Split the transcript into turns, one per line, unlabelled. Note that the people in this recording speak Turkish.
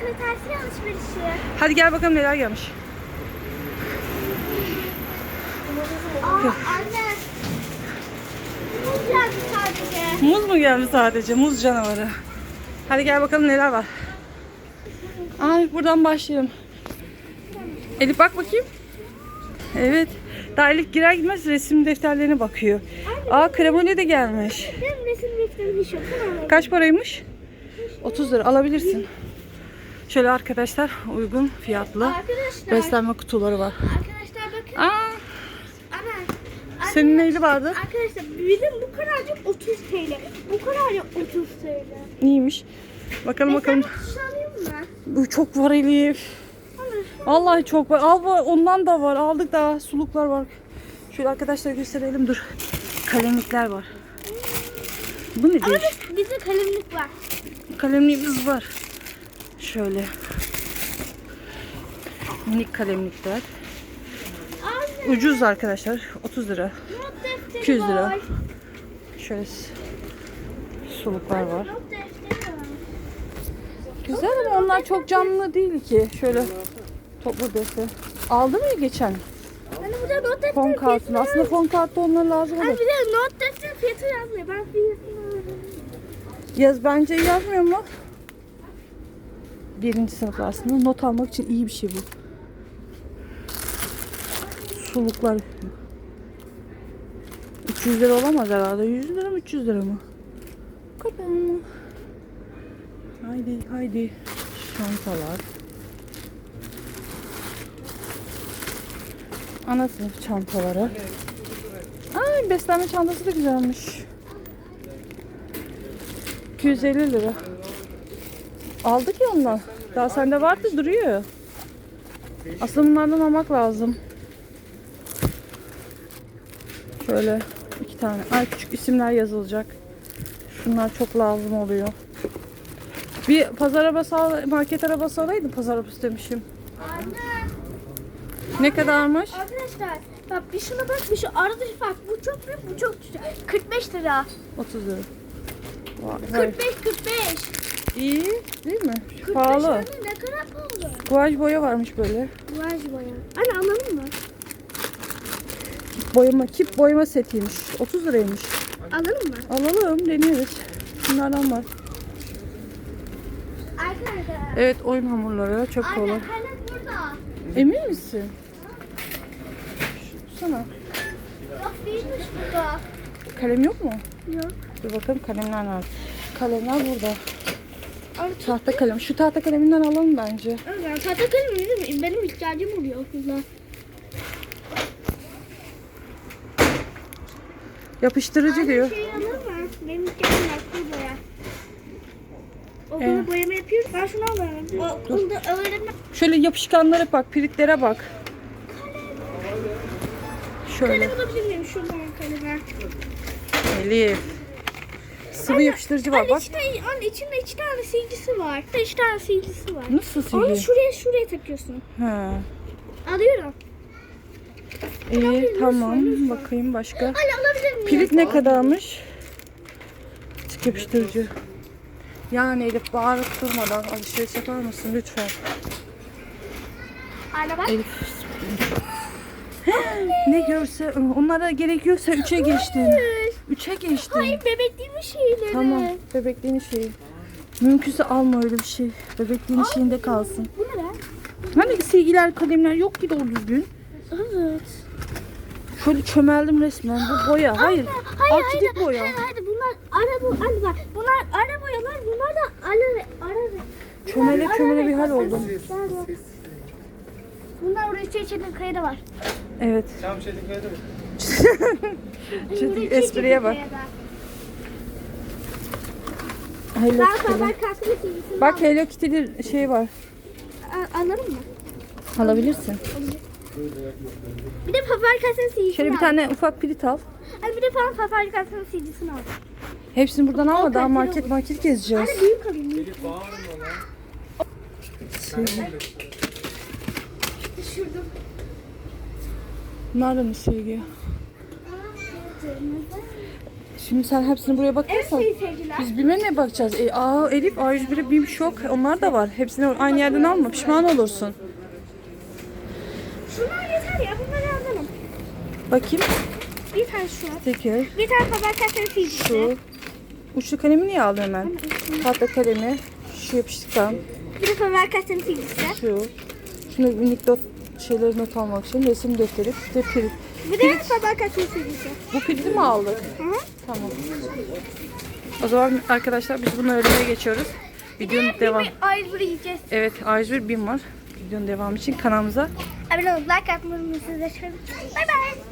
kırtasiye alışverişi.
Hadi gel bakalım neler gelmiş.
Aa anne. Muz geldi sadece.
Muz mu geldi sadece? Muz canavarı. Hadi gel bakalım neler var. Ay buradan başlayalım. Elif bak bakayım. Evet. Daha Elif girer gitmez resim defterlerine bakıyor. Aa kremole de gelmiş.
Benim resim defterimi hiç yok. Tamam.
Kaç paraymış? 30 lira alabilirsin. Şöyle arkadaşlar uygun fiyatlı
Arkadaşlar.
beslenme kutuları var.
Arkadaşlar bakın.
Aa,
Ana.
senin neyli vardı?
Arkadaşlar bizim bu kadarcık 30 TL. Bu kadarcık 30 TL.
İyiymiş. Bakalım bakalım.
Alayım mı?
Bu çok var Elif. Vallahi çok var. Al var, ondan da var. Aldık daha suluklar var. Şöyle arkadaşlar gösterelim dur. Kalemlikler var. Bu
Ama
nedir?
biz- bizde kalemlik var.
Kalemliğimiz var. Şöyle. Minik kalemlikler. Ucuz arkadaşlar. 30 lira.
Not defteri
200 lira. Şöyle s- suluklar var. Güzel ama onlar çok canlı değil ki. Şöyle toplu defter. Aldı mı geçen?
Hani not defteri
Fon kartını. Aslında fon kartı onlara lazım
Hani
olur.
bir de not defteri fiyatı yazmıyor. Ben fiyatını
Yaz bence yazmıyor mu? Birinci sınıf aslında. Not almak için iyi bir şey bu. Suluklar. 300 lira olamaz herhalde. 100 lira mı 300 lira mı? Kapam. Haydi haydi. Çantalar. Ana sınıf çantaları. Ay beslenme çantası da güzelmiş. 250 lira. Aldık ya ondan. Daha sende vardı duruyor. Aslında bunlardan almak lazım. Şöyle iki tane. Ay küçük isimler yazılacak. Şunlar çok lazım oluyor. Bir pazar arabası al, market arabası alaydım. Pazar arabası demişim.
Anne.
Ne kadarmış?
Arkadaşlar bak bir şuna bak bir şu arada bak bu çok büyük bu çok küçük. 45 lira.
30 lira. Vay, vay.
45 45.
İyi değil mi?
45
Pahalı.
anne ne kadar pahalı.
Guaj boya varmış böyle.
Vay boya. Anne alalım mı?
Boyama, kip boyama setiymiş. 30 liraymış.
Alalım mı?
Alalım deneriz. Şunlardan var.
Arkadaşlar.
Evet oyun hamurları çok
Anne
kolay.
kalem burada.
Emin misin? Sana.
Yok değilmiş burada.
Kalem yok mu?
Yok.
Dur bakalım kalemler nerede? Kalemler burada.
Abi
Tahta kalem. Şu tahta kaleminden alalım bence.
Ben tahta kalemi benim, benim ihtiyacım oluyor okulda.
Yapıştırıcı diyor.
Şey alır mı? Benim ihtiyacım var full boya. Okulda
Evet.
boyama yapıyoruz. Ben şunu alıyorum. Okulda öğretmen
Şöyle yapışkanlara bak, piritlere bak. Şöyle.
kalem alabilir miyim? Şuradan kaleme.
Elif. Sıvı yapıştırıcı var bak.
içinde, anne içinde iki tane silgisi var. İki tane silgisi var.
Nasıl
Onu
silgi?
şuraya şuraya takıyorsun.
Ha.
Alıyorum.
İyi tamam. Bakayım başka.
Anne alabilir miyim?
Pirit ne kadarmış? Sık yapıştırıcı. Yani Elif bağırıp durmadan alışveriş yapar mısın lütfen?
Anne bak.
Elif. ne görse onlara gerek yoksa üçe geçtin.
Hayır.
Üçe geçtin.
Hayır bebekliğimin şeyleri.
Tamam bebekliğin şeyi. Mümkünse alma öyle bir şey. Bebekliğin şeyinde kalsın.
Bu ne lan?
Hani silgiler kalemler yok ki doğru düzgün.
Evet.
Şöyle çömeldim resmen. Bu boya. Hayır.
Hayır,
Akrilik
hayır,
boya.
Hayır, hayır, bunlar ara bu, anne bak, bunlar ara boyalar, bunlar da ara, ara.
Çömele
bunlar
çömele
ara
bir hal oldum.
Bunlar- Bunlar oraya çeçenin kayada var.
Evet.
Tam şey dikkat
Buraya
espriye bak. Hello
Ben
Kitty'li.
haber kartını silgisini
Bak Hello Kitty'li şey var.
al- alırım mı?
Alabilirsin.
Bir de haber kartının silgisini
Şöyle bir tane ufak pirit al.
Hani bir de falan haber silgisini al.
Hepsini buradan alma. Daha market market gezeceğiz.
Anne büyük alayım. büyük.
Silgi. Da mı silgi? Şimdi sen hepsini buraya
seyirciler.
biz bilmem ne bakacağız. E, aa Elif A101'e BİM şok onlar da var. Hepsini aynı yerden alma pişman olursun.
Şunlar yeter ya bunları alalım.
Bakayım.
Bir tane şu.
Teker.
Bir tane Faber-Castell filtresi.
Şu. Uçlu kalemi niye aldın hemen? Tahta kalemi. Şu yapıştıktan.
Bir de Faber-Castell filtresi.
Şu. Şunu minik not şeyleri not almak için resim defteri. Bir de pil.
Bir de filtresi.
Bu pildi mi aldık?
Hı hı.
Tamam. O zaman arkadaşlar biz bunu öğrenmeye geçiyoruz. Videonun devam.
Bir ayrı bir yiyeceğiz.
Evet A101 BİM var. Videonun devamı için kanalımıza
Abone olup like atmayı unutmayın. Bay bay.